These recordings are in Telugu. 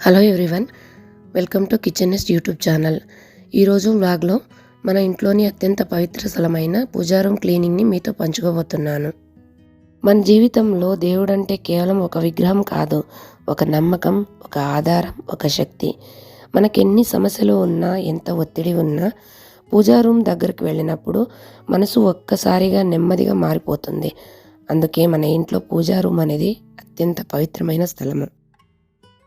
Hello everyone welcome to kitchen nest YouTube channel. ఈరోజు వ్లాగ్లో మన ఇంట్లోని అత్యంత పవిత్ర స్థలమైన పూజారూమ్ క్లీనింగ్ని మీతో పంచుకోబోతున్నాను. మన జీవితంలో దేవుడంటే కేవలం ఒక విగ్రహం కాదు ఒక నమ్మకం ఒక ఆధారం ఒక శక్తి. మనకి ఎన్ని సమస్యలు ఉన్నా ఎంత ఒత్తిడి ఉన్నా పూజారూమ్ దగ్గరికి వెళ్ళినప్పుడు మనసు ఒక్కసారిగా నెమ్మదిగా మారిపోతుంది. అందుకే మన ఇంట్లో పూజా రూమ్ అనేది అత్యంత పవిత్రమైన స్థలము.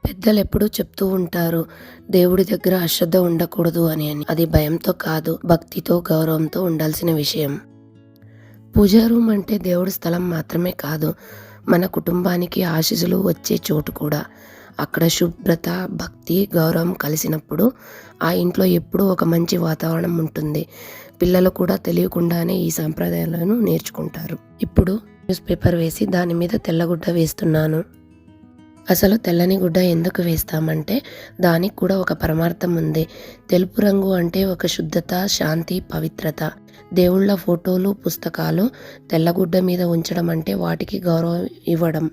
పెద్దలు ఎప్పుడూ చెప్తూ ఉంటారు దేవుడి దగ్గర అశ్రద్ధ ఉండకూడదు అని అని. అది భయంతో కాదు భక్తితో గౌరవంతో ఉండాల్సిన విషయం. పూజా రూమ్ అంటే దేవుడి స్థలం మాత్రమే కాదు మన కుటుంబానికి ఆశీస్సులు వచ్చే చోటు కూడా. అక్కడ శుభ్రత భక్తి గౌరవం కలిసినప్పుడు ఆ ఇంట్లో ఎప్పుడూ ఒక మంచి వాతావరణం ఉంటుంది. పిల్లలు కూడా తెలియకుండానే ఈ సాంప్రదాయాలను నేర్చుకుంటారు. ఇప్పుడు న్యూస్ పేపర్ వేసి దాని మీద తెల్లగుడ్డ వేస్తున్నాను. అసలు తెల్లని గుడ్డ ఎందుకు వేస్తామంటే దానికి కూడా ఒక పరమార్థం ఉంది. తెలుపు రంగు అంటే ఒక శుద్ధత శాంతి పవిత్రత. దేవుళ్ళ ఫోటోలు పుస్తకాలు తెల్లగుడ్డ మీద ఉంచడం అంటే వాటికి గౌరవం ఇవ్వడం.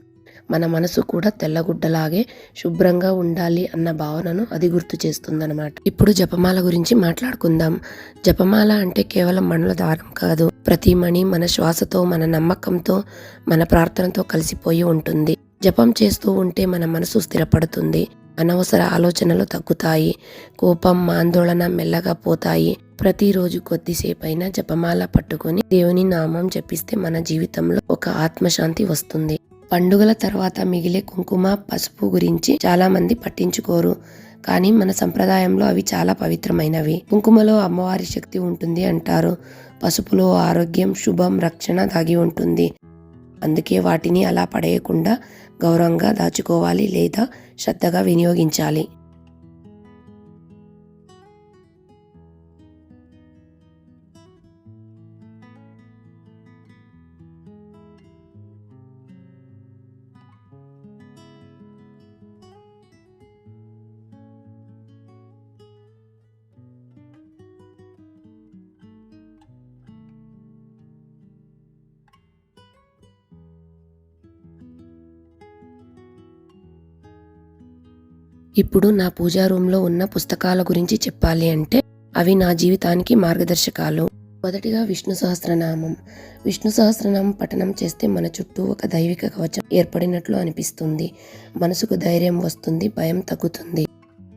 మన మనసు కూడా తెల్లగుడ్డలాగే శుభ్రంగా ఉండాలి అన్న భావనను అది గుర్తు చేస్తుందన్నమాట. ఇప్పుడు జపమాల గురించి మాట్లాడుకుందాం. జపమాల అంటే కేవలం మనల దారం కాదు. ప్రతి మణి మన శ్వాసతో మన నమ్మకంతో మన ప్రార్థనతో కలిసిపోయి ఉంటుంది. జపం చేస్తూ ఉంటే మన మనసు స్థిరపడుతుంది. అనవసర ఆలోచనలు తగ్గుతాయి. కోపం ఆందోళన మెల్లగా పోతాయి. ప్రతిరోజు కొద్దిసేపైనా జపమాల పట్టుకొని దేవుని నామం జపిస్తే మన జీవితంలో ఒక ఆత్మశాంతి వస్తుంది. పండుగల తర్వాత మిగిలే కుంకుమ పసుపు గురించి చాలా మంది పట్టించుకోరు. కానీ మన సంప్రదాయంలో అవి చాలా పవిత్రమైనవి. కుంకుమలో అమ్మవారి శక్తి ఉంటుంది అంటారు. పసుపులో ఆరోగ్యం శుభం రక్షణ దాగి ఉంటుంది. అందుకే వాటిని అలా పడేయకుండా గౌరవంగా దాచుకోవాలి లేదా శ్రద్ధగా వినియోగించాలి. ఇప్పుడు నా పూజా రూమ్లో ఉన్న పుస్తకాల గురించి చెప్పాలి అంటే అవి నా జీవితానికి మార్గదర్శకాలు. మొదటిగా విష్ణు సహస్రనామం. విష్ణు సహస్రనామం పఠనం చేస్తే మన చుట్టూ ఒక దైవిక కవచం ఏర్పడినట్లు అనిపిస్తుంది. మనసుకు ధైర్యం వస్తుంది భయం తగ్గుతుంది.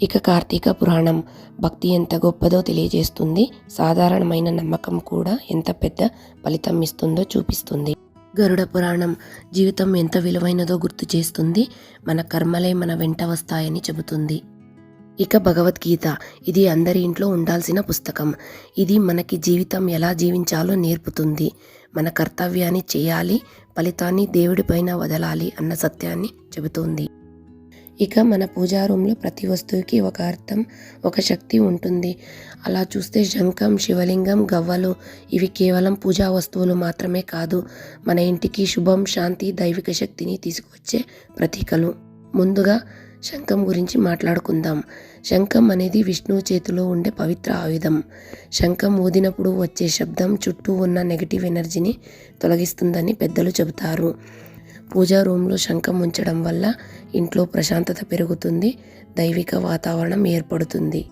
ఇక కార్తీక పురాణం. భక్తి ఎంత గొప్పదో తెలియజేస్తుంది. సాధారణమైన నమ్మకం కూడా ఎంత పెద్ద ఫలితం ఇస్తుందో చూపిస్తుంది. గరుడ పురాణం జీవితం ఎంత విలువైనదో గుర్తు చేస్తుంది. మన కర్మలే మన వెంట వస్తాయని చెబుతుంది. ఇక భగవద్గీత. ఇది అందరి ఇంట్లో ఉండాల్సిన పుస్తకం. ఇది మనకి జీవితం ఎలా జీవించాలో నేర్పుతుంది. మన కర్తవ్యాన్ని చేయాలి ఫలితాన్ని దేవుడిపైన వదలాలి అన్న సత్యాన్ని చెబుతుంది. ఇక మన పూజా రూమ్లో ప్రతి వస్తువుకి ఒక అర్థం ఒక శక్తి ఉంటుంది. అలా చూస్తే శంఖం శివలింగం గవ్వలు ఇవి కేవలం పూజా వస్తువులు మాత్రమే కాదు మన ఇంటికి శుభం శాంతి దైవిక శక్తిని తీసుకువచ్చే ప్రతీకలు. ముందుగా శంఖం గురించి మాట్లాడుకుందాం. శంఖం అనేది విష్ణువు చేతిలో ఉండే పవిత్ర ఆయుధం. శంఖం ఊదినప్పుడు వచ్చే శబ్దం చుట్టూ ఉన్న నెగిటివ్ ఎనర్జీని తొలగిస్తుందని పెద్దలు చెబుతారు. పూజా రూమ్లో శంఖం ఉంచడం వల్ల ఇంట్లో ప్రశాంతత పెరుగుతుంది దైవిక వాతావరణం ఏర్పడుతుంది.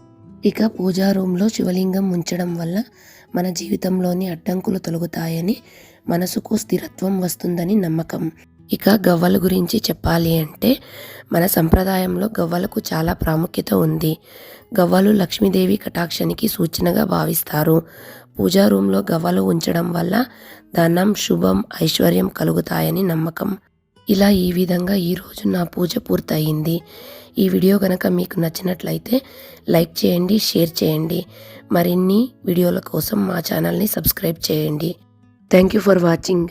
ఇక పూజా రూమ్లో శివలింగం ఉంచడం వల్ల మన జీవితంలోని అడ్డంకులు తొలగుతాయని మనసుకు స్థిరత్వం వస్తుందని నమ్మకం. ఇక గవ్వల గురించి చెప్పాలి అంటే మన సంప్రదాయంలో గవ్వలకు చాలా ప్రాముఖ్యత ఉంది. గవ్వలు లక్ష్మీదేవి కటాక్షనికి సూచనగా భావిస్తారు. పూజా రూమ్లో గవ్వలు ఉంచడం వల్ల ధనం శుభం ఐశ్వర్యం కలుగుతాయని నమ్మకం. ఇలా ఈ విధంగా ఈరోజు నా పూజ పూర్తయింది. ఈ వీడియో కనుక మీకు నచ్చినట్లయితే లైక్ చేయండి షేర్ చేయండి. మరిన్ని వీడియోల కోసం మా ఛానల్ని సబ్స్క్రైబ్ చేయండి. Thank you for watching.